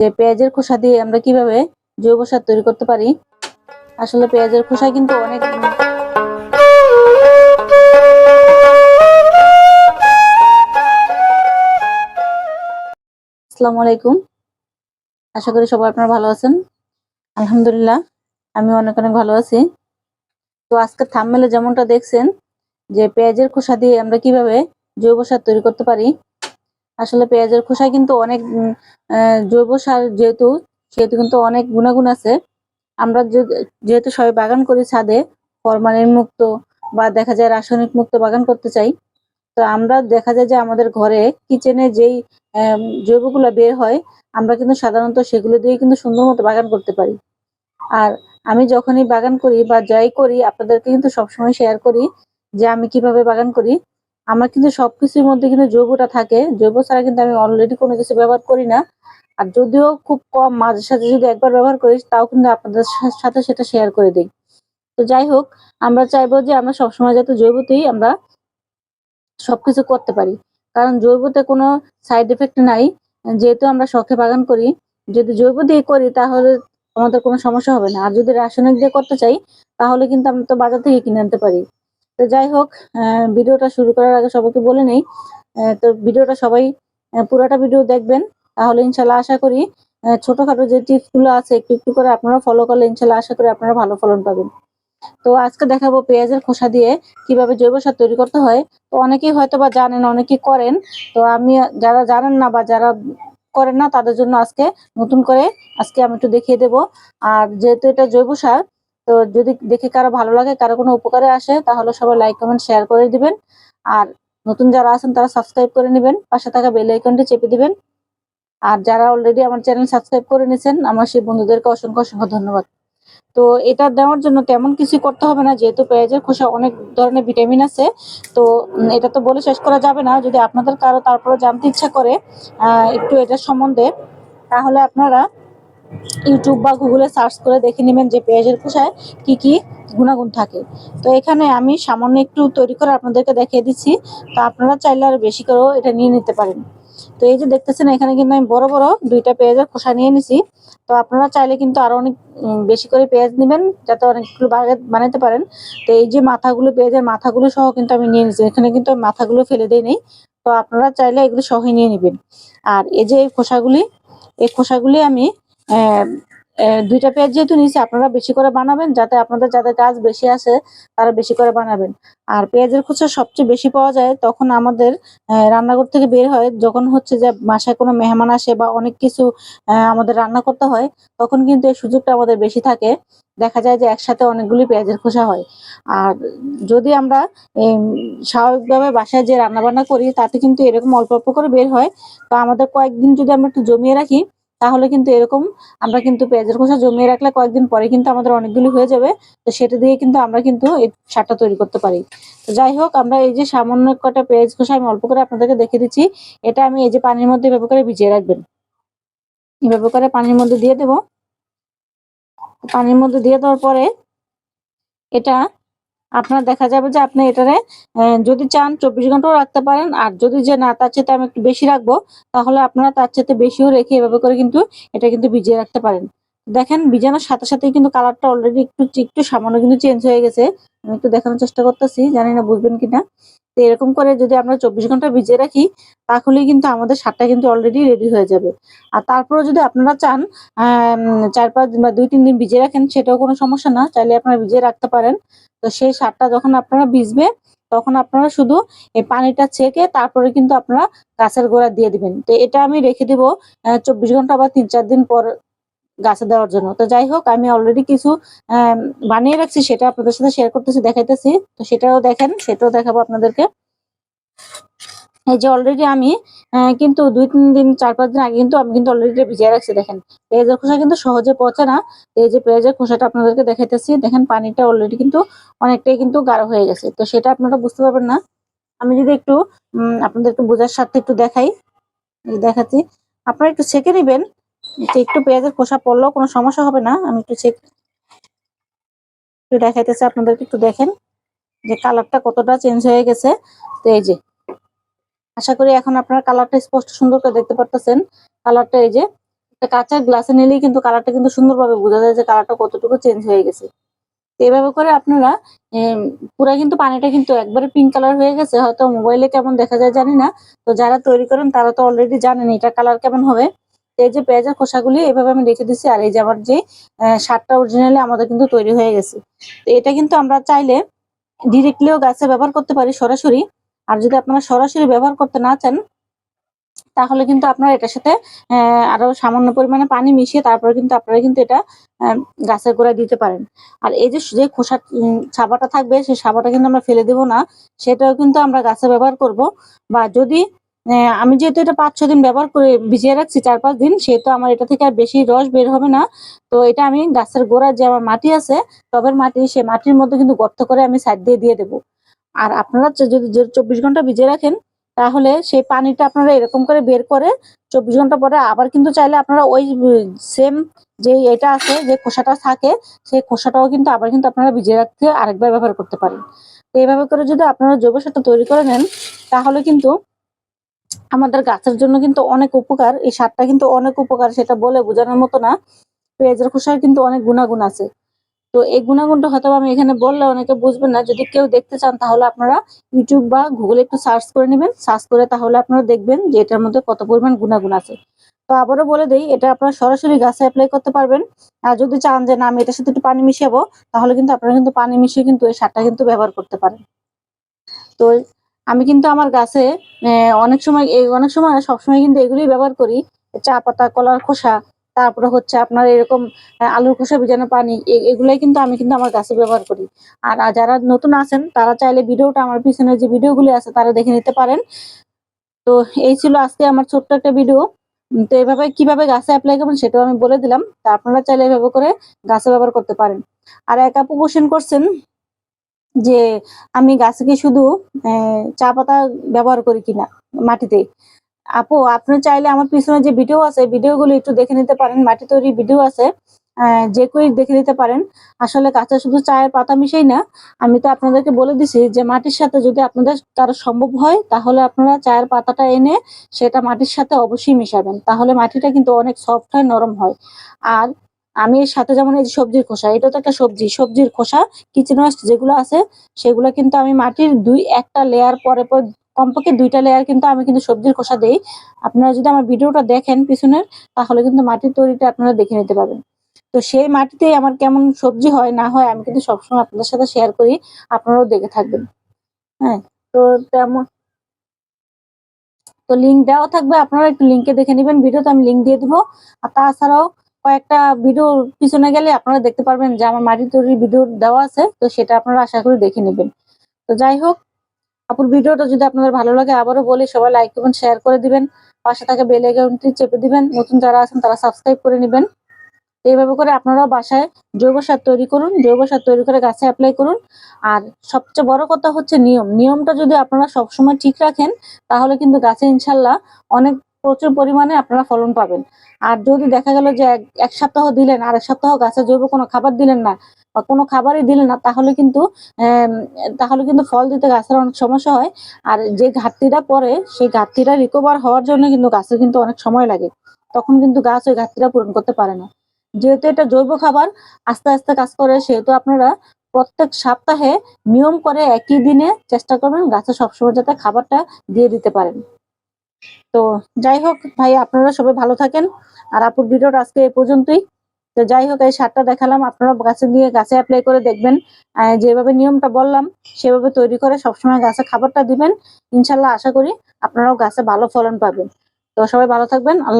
যে পেঁয়াজের খোসা দিয়ে আমরা কীভাবে জৈব সার তৈরি করতে পারি? আসলে পেঁয়াজের খোসা কিন্তু অনেক আসসালামু আলাইকুম। আশা করি সবাই আপনারা ভালো আছেন। আলহামদুলিল্লাহ, আমি অনেক অনেক ভালো আছি। তো আজকে থামমেলে যেমনটা দেখছেন, যে পেঁয়াজের খোসা দিয়ে আমরা কীভাবে জৈব সার তৈরি করতে পারি আসলে পেঁয়াজের খোসা কিন্তু অনেক জৈব সার যেহেতু, সেহেতু কিন্তু অনেক গুণাগুণ আছে। আমরা যেহেতু সবাই বাগান করি ছাদে, ফরমালিন মুক্ত বা দেখা যায় রাসায়নিক মুক্ত বাগান করতে চাই, তো আমরা দেখা যায় যে আমাদের ঘরে কিচেনে যেই জৈবগুলো বের হয়, আমরা কিন্তু সাধারণত সেগুলো দিয়ে কিন্তু সুন্দর মতো বাগান করতে পারি। আর আমি যখনই বাগান করি বা যাই করি, আপনাদেরকে কিন্তু সবসময় শেয়ার করি যে আমি কীভাবে বাগান করি। আমার কিন্তু সবকিছুর মধ্যে কিন্তু জৈবটা থাকে। জৈব ছাড়া কিন্তু আমি অলরেডি কোনো কিছু ব্যবহার করি না। আর যদিও খুব কম, মাঝে সাথে যদি একবার ব্যবহার করি, তাও কিন্তু আপনাদের সাথে সেটা শেয়ার করে দিই। তো যাই হোক, আমরা চাইব যে আমরা সবসময় যাতে জৈবতেই আমরা সবকিছু করতে পারি। কারণ জৈবতে কোনো সাইড এফেক্ট নাই। যেহেতু আমরা শখে বাগান করি, যদি জৈব দিয়ে করি, তাহলে আমাদের কোনো সমস্যা হবে না। আর যদি রাসায়নিক দিয়ে করতে চাই, তাহলে কিন্তু আমরা তো বাজার থেকে কিনে আনতে পারি। তো যাই হোক ভিডিওটা শুরু করার আগে সবাইকে বলে নেই। তো ভিডিওটা সবাই পুরোটা ভিডিও দেখবেন। তাহলে ইনশাল্লাহ আশা করি ছোটখাটো যে টিপসগুলো আছে একটু একটু করে আপনারা ফলো করলে ইনশাল্লাহ আশা করি আপনারা ভালো ফলন পাবেন। তো আজকে দেখাবো পেঁয়াজের খোসা দিয়ে কীভাবে জৈব সার তৈরি করতে হয়। তো অনেকেই হয়তো বা জানেন, অনেকেই করেন। তো আমি, যারা জানেন না বা যারা করেন না, তাদের জন্য আজকে নতুন করে, আজকে আমি একটু দেখিয়ে দেব। আর যেহেতু এটা জৈব সার তো যদি দেখে কারও ভালো লাগে, কারও কোনো উপকারে আসে, তাহলে সবাই লাইক কমেন্ট শেয়ার করে দিবেন। আর নতুন যারা আছেন, তারা সাবস্ক্রাইব করে নেবেন। পাশে থাকা বেল আইকনটি চেপে দিবেন। আর যারা অলরেডি আমার চ্যানেল সাবস্ক্রাইব করে নিয়েছেন আমার সেই বন্ধুদেরকে অসংখ্য অসংখ্য ধন্যবাদ। তো এটা দেওয়ার জন্য তেমন কিছু করতে হবে না, যেহেতু পেঁয়াজের খোসা অনেক ধরনের ভিটামিন আছে। তো এটা তো বলে শেষ করা যাবে না। যদি আপনাদের কারও তারপরে জানতে ইচ্ছা করে একটু এটার সম্বন্ধে, তাহলে আপনারা ইউটিউব বা গুগলে সার্চ করে দেখে নেবেন যে পেঁয়াজের খোসায় কি কি গুণাগুণ থাকে। তো এখানে আমি সামান্য একটু তৈরি করে আপনাদেরকে দেখিয়ে দিচ্ছি। তো আপনারা চাইলে আরও বেশি করেও এটা নিয়ে নিতে পারেন। তো এই যে দেখতেছেন, এখানে কিন্তু আমি বড় বড় দুইটা পেঁয়াজের খোসা নিয়ে নিছি। তো আপনারা চাইলে কিন্তু আরও অনেক বেশি করে পেঁয়াজ নেবেন যাতে অনেকগুলো বানাতে পারেন। তো এই যে মাথাগুলো, পেঁয়াজের মাথাগুলো সহ কিন্তু আমি নিয়ে নিচ্ছি এখানে কিন্তু মাথাগুলো ফেলে দেই নেই। তো আপনারা চাইলে এগুলো সহ নিয়ে নেবেন। আর এই যে এই খোসাগুলি এই খোসাগুলি আমি দুইটা পেঁয়াজ যেহেতু নিয়েছি, আপনারা বেশি করে বানাবেন যাতে আপনাদের যাদের কাজ বেশি আছে, তারা বেশি করে বানাবেন। আর পেঁয়াজের খোসা সবচেয়ে বেশি পাওয়া যায় তখন আমাদের রান্নাঘর থেকে বের হয়, যখন হচ্ছে যে বাসায় কোনো মেহমান আসে বা অনেক কিছু আমাদের রান্না করতে হয়, তখন কিন্তু এই সুযোগটা আমাদের বেশি থাকে। দেখা যায় যে একসাথে অনেকগুলি পেঁয়াজের খোসা হয়। আর যদি আমরা স্বাভাবিকভাবে বাসায় যে রান্না বান্না করি, তাতে কিন্তু এরকম অল্প অল্প করে বের হয়। তো আমাদের কয়েকদিন যদি আমরা একটু জমিয়ে রাখি তাহলে কিন্তু এরকম আমরা কিন্তু পেঁয়াজের খোসা জমিয়ে রাখলে কয়েকদিন পরে কিন্তু আমাদের অনেকগুলি হয়ে যাবে। তো সেটা দিয়ে কিন্তু আমরা কিন্তু এই সারটা তৈরি করতে পারি। তো যাই হোক, আমরা এই যে সামান্য কটা পেঁয়াজ খোসা আমি অল্প করে আপনাদেরকে দেখে দিচ্ছি। এটা আমি এই যে পানির মধ্যে এভাবে করে ভিজিয়ে রাখবেন। এভাবে করে পানির মধ্যে দিয়ে দেব। পানির মধ্যে দিয়ে দেওয়ার পরে এটা আপনার দেখা যাবে যে আপনি এটারে যদি চান চব্বিশ ঘন্টাও রাখতে পারেন, আর যদি যে না, তার চেয়ে আমি একটু বেশি রাখব, তাহলে আপনারা তার চেয়ে বেশিও রেখে এভাবে করে কিন্তু এটা কিন্তু ভিজিয়ে রাখতে পারেন। দেখেন বিজানোর সাথে সাথে কিন্তু কালারটা অলরেডি একটু একটু সামান্য কিন্তু চেঞ্জ হয়ে গেছে। আমি একটু দেখানোর চেষ্টা করতেছি, জানি না বুঝবেন কিনা। তো এরকম করে যদি আমরা চব্বিশ ঘণ্টা ভিজিয়ে রাখি, তাহলেই কিন্তু আমাদের সারটা কিন্তু অলরেডি রেডি হয়ে যাবে। আর তারপরে যদি আপনারা চান চার পাঁচ বা দুই তিন দিন ভিজিয়ে রাখেন, সেটাও কোনো সমস্যা না। চাইলে আপনারা ভিজিয়ে রাখতে পারেন। তো সেই সারটা যখন আপনারা ভিজবে, তখন আপনারা শুধু এই পানিটা ছেঁকে তারপরে কিন্তু আপনারা গাছের গোড়া দিয়ে দিবেন। তো এটা আমি রেখে দিব চব্বিশ ঘণ্টা বা তিন চার দিন পর গাছে দেওয়ার জন্য। তো যাই হোক, আমি অলরেডি কিছু বানিয়ে রাখছি, সেটা আপনাদের সাথে শেয়ার করতেছি, দেখাইতেছি। তো সেটাও দেখেন, সেটাও দেখাবো আপনাদেরকে। এই যে অলরেডি আমি কিন্তু দুই তিন দিন, চার পাঁচ দিন আগে কিন্তু আমি কিন্তু অলরেডি ভিজিয়ে রাখছি, দেখেন। পেঁয়াজের খোসা কিন্তু সহজে পচে না। এই যে পেঁয়াজের খোসাটা আপনাদেরকে দেখাইতেছি, দেখেন পানিটা অলরেডি কিন্তু অনেকটাই কিন্তু গাঢ় হয়ে গেছে। তো সেটা আপনারা বুঝতে পারবেন না। আমি যদি একটু আপনাদেরকে বোঝার সাথে একটু দেখাই, দেখাচ্ছি। আপনারা একটু ছেঁকে নেবেন একটু পেঁয়াজের খোসা পড়লেও কোনো সমস্যা হবে না। আমি একটু চেক একটু দেখাইতেছি আপনাদেরকে, একটু দেখেন যে কালারটা কতটা চেঞ্জ হয়ে গেছে। তো এই যে, আশা করি এখন আপনারা কালারটা স্পষ্ট সুন্দর করে দেখতে পারতেছেন। কালারটা এই যে, একটা কাঁচা গ্লাসে নিলেই কিন্তু কালারটা কিন্তু সুন্দরভাবে বোঝা যায় যে কালারটা কতটুকু চেঞ্জ হয়ে গেছে। তো এভাবে করে আপনারা পুরা কিন্তু পানিটা কিন্তু একবারে পিঙ্ক কালার হয়ে গেছে। হয়তো মোবাইলে কেমন দেখা যায় জানি না। তো যারা তৈরি করেন তারা তো অলরেডি জানেন এটা কালার কেমন হবে। এই যে পেঁয়াজের খোসাগুলি এভাবে আমি রেখে দিচ্ছি আর এই যে আমার যে সারটা অরিজিনালি আমাদের কিন্তু তৈরি হয়ে গেছে। তো এটা কিন্তু আমরা চাইলে ডিরেক্টলিও গাছে ব্যবহার করতে পারি সরাসরি। আর যদি আপনারা সরাসরি ব্যবহার করতে না চান, তাহলে কিন্তু আপনারা এটার সাথে আরও সামান্য পরিমাণে পানি মিশিয়ে তারপরে কিন্তু আপনারা কিন্তু এটা গাছের গোড়ায় দিতে পারেন। আর এই যে যে খোসা সাবাটা থাকবে সেই সাবাটা কিন্তু আমরা ফেলে দেব না। সেটাও কিন্তু আমরা গাছে ব্যবহার করব। বা যদি আমি যেহেতু এটা পাঁচ ছ দিন ব্যবহার করে ভিজিয়ে রাখছি, চার, পাঁচ দিন, সেহেতু আমার এটা থেকে আর বেশি রস বের হবে না। তো এটা আমি গাছের গোড়ায় যে আমার মাটি আছে, টবের মাটি, সেই মাটির মধ্যে কিন্তু গর্ত করে আমি সাইড দিয়ে দিয়ে দেবো। আর আপনারা যদি চব্বিশ ঘণ্টা ভিজিয়ে রাখেন, তাহলে সেই পানিটা আপনারা এরকম করে বের করে চব্বিশ ঘণ্টা পরে আবার কিন্তু চাইলে আপনারা ওই সেম যে এটা আছে, যে খোসাটা থাকে, সেই খোসাটাও কিন্তু আবার কিন্তু আপনারা ভিজিয়ে রাখতে আরেকবার ব্যবহার করতে পারেন। তো এইভাবে করে যদি আপনারা জৈব সারটা তৈরি করে নেন, তাহলে কিন্তু আমাদের গাছের জন্য কিন্তু অনেক উপকার। এই সারটা কিন্তু অনেক উপকার, সেটা বলে বোঝানোর মতো না। পেঁয়াজের খোসার কিন্তু অনেক গুণাগুণ আছে। তো এই গুণাগুণটা হয়তো আমি এখানে বললে অনেকে বুঝবেন না। যদি কেউ দেখতে চান, তাহলে আপনারা ইউটিউব বা গুগলে একটু সার্চ করে নেবেন। সার্চ করে তাহলে আপনারা দেখবেন যে এটার মধ্যে কত পরিমাণ গুণাগুণ আছে। তো আবারও বলে দিই, এটা আপনারা সরাসরি গাছে অ্যাপ্লাই করতে পারবেন। আর যদি চান যে না, আমি এটার সাথে একটু পানি মিশাবো তাহলে কিন্তু আপনারা কিন্তু পানি মিশিয়ে কিন্তু এই সারটা কিন্তু ব্যবহার করতে পারেন। তো আমি কিন্তু আমার গাছে অনেক সময় এই অনেক সময় সবসময় কিন্তু এগুলোই ব্যবহার করি। চা পাতা, কলার খোসা, তারপরে হচ্ছে আপনার এরকম আলুর খোসা, ভিজানো পানি এগুলাই কিন্তু আমি কিন্তু আমার গাছে ব্যবহার করি। আর আর যারা নতুন আছেন, তারা চাইলে ভিডিওটা আমার পিছনে যে ভিডিওগুলি আছে, তারা দেখে নিতে পারেন। তো এই ছিল আজকে আমার ছোট্ট একটা ভিডিও। তো এভাবে কীভাবে গাছে অ্যাপ্লাই করবেন সেটাও আমি বলে দিলাম। তা আপনারা চাইলে এভাবে করে গাছে ব্যবহার করতে পারেন। আর এক আপু কোশ্চেন করছেন যে আমি গাছে কি শুধু চা পাতা ব্যবহার করি কিনা মাটিতে? আপু, আপনি চাইলে আমার পিছনে যে ভিডিও আছে ভিডিও ভিডিওগুলো একটু দেখে নিতে পারেন। মাটি তৈরি ভিডিও আছে যে কেউ দেখে নিতে পারেন। আসলে কাঁচা শুধু চায়ের পাতা মিশাই না। আমি তো আপনাদেরকে বলে দিছি যে মাটির সাথে যদি আপনাদের কারও সম্ভব হয়, তাহলে আপনারা চায়ের পাতাটা এনে সেটা মাটির সাথে অবশ্যই মিশাবেন। তাহলে মাটিটা কিন্তু অনেক সফট হয়, নরম হয়। আর আমি এর সাথে যেমন এই সবজির খোসা, এটা তো একটা সবজি। সবজির খোসা কিচেন ওয়েস্ট যেগুলো আছে, সেগুলো কিন্তু আমি মাটির দুই একটা লেয়ার পরে পর, কমপক্ষে দুইটা লেয়ার কিন্তু আমি কিন্তু সবজির খোসা দেই। আপনারা যদি আমার ভিডিওটা দেখেন পিছনের, তাহলে কিন্তু মাটির তৈরিটা আপনারা দেখে নিতে পারবেন। তো সেই মাটিতে আমার কেমন সবজি হয়, না হয়, আমি কিন্তু সবসময় আপনাদের সাথে শেয়ার করি, আপনারাও দেখে থাকবেন। হ্যাঁ তো তেমন তো লিঙ্ক দেওয়া থাকবে, আপনারা একটু লিঙ্কে দেখে নেবেন। ভিডিওতে আমি লিঙ্ক দিয়ে দেবো। আর তাছাড়াও কয়েকটা ভিডিও পিছনে গেলে আপনারা দেখতে পারবেন যে আমার মাটির তৈরির ভিডিও দেওয়া আছে, তো সেটা আপনারা আশা করি দেখে নেবেন। তো যাই হোক, আপুর ভিডিওটা যদি আপনাদের ভালো লাগে, আবারও বলি, সবাই লাইক করবেন শেয়ার করে দিবেন, পাশে থাকা বেল আইকনটি চেপে দিবেন, নতুন যারা আছেন তারা সাবস্ক্রাইব করে নেবেন। এইভাবে করে আপনারাও বাসায় জৈব সার তৈরি করুন, জৈব সার তৈরি করে গাছে অ্যাপ্লাই করুন। আর সবচেয়ে বড় কথা হচ্ছে নিয়ম। নিয়মটা যদি আপনারা সবসময় ঠিক রাখেন, তাহলে কিন্তু গাছে ইনশাল্লাহ অনেক প্রচুর পরিমাণে আপনারা ফলন পাবেন। আর যদি দেখা গেল যে এক- সপ্তাহ দিলেন আর এক সপ্তাহ গাছে জৈব কোনো খাবার দিলেন না বা কোনো খাবারই দিলেন না, তাহলে কিন্তু তাহলে কিন্তু ফল দিতে গাছের অনেক সমস্যা হয়। আর যে ঘাটতিটা পরে সেই ঘাটতিটা রিকভার হওয়ার জন্য কিন্তু গাছের কিন্তু অনেক সময় লাগে। তখন কিন্তু গাছ ওই ঘাটতিটা পূরণ করতে পারে না। যেহেতু এটা জৈব খাবার, আস্তে আস্তে কাজ করে, সেহেতু আপনারা প্রত্যেক সপ্তাহে নিয়ম করে একই দিনে চেষ্টা করবেন গাছে সবসময় যাতে খাবারটা দিয়ে দিতে পারেন। তো যাই হোক ভাই আপনারা সবাই ভালো থাকেন। আর আপুর ভিডিওটা আজকে এই পর্যন্তই। তো যাই হোক, এই সারটা দেখালাম। আপনারা গাছে নিয়ে গাছে অ্যাপ্লাই করে দেখবেন। যেভাবে নিয়মটা বললাম, সেভাবে তৈরি করে সবসময় গাছে খাবারটা দিবেন। ইনশাল্লাহ আশা করি আপনারাও গাছে ভালো ফলন পাবেন। তো সবাই ভালো থাকবেন। আল্লাহ